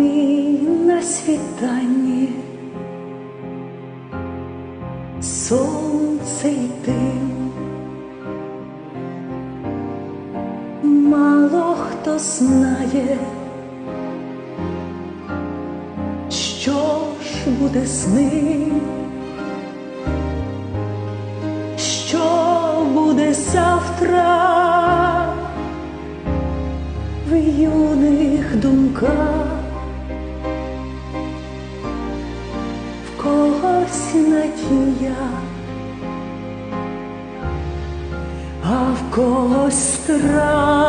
небі на світанні, сонце й дим. Мало хто знає, що ж буде з ним, що буде завтра в юних думках, а в когось страх.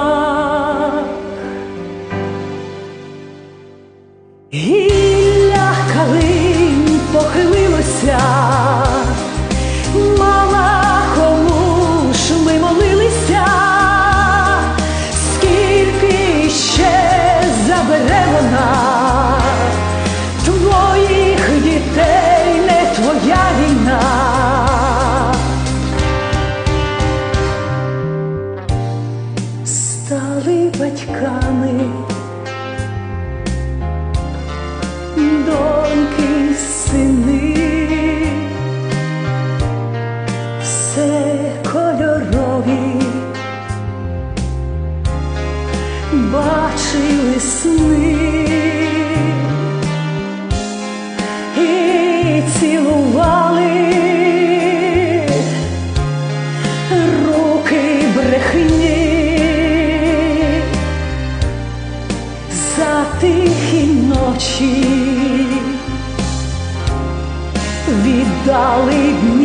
Стали батьками, доньки, сини, все кольорові, бачили сни тихі ночі. Віддали дні,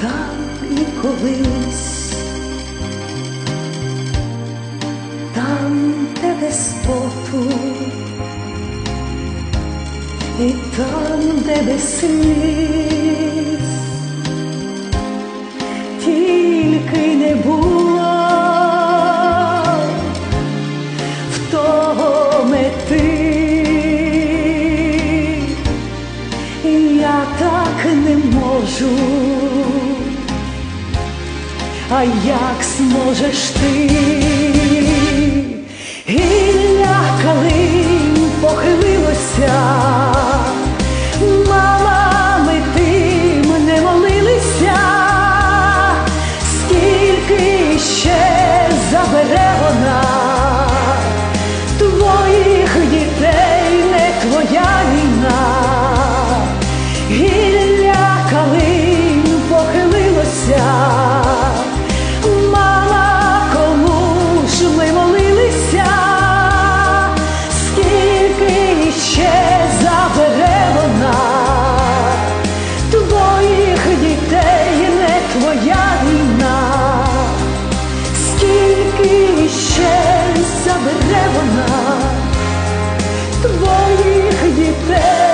там і колись, там, де без поту, і там, де без сліз, тільки не було в того мети. Я так не можу, як зможеш ти, гілля калин похилилося, мамами тим не молилися, скільки ще забере вона? Твоїх дітей, не твоя війна, гілля калин похилилося. today.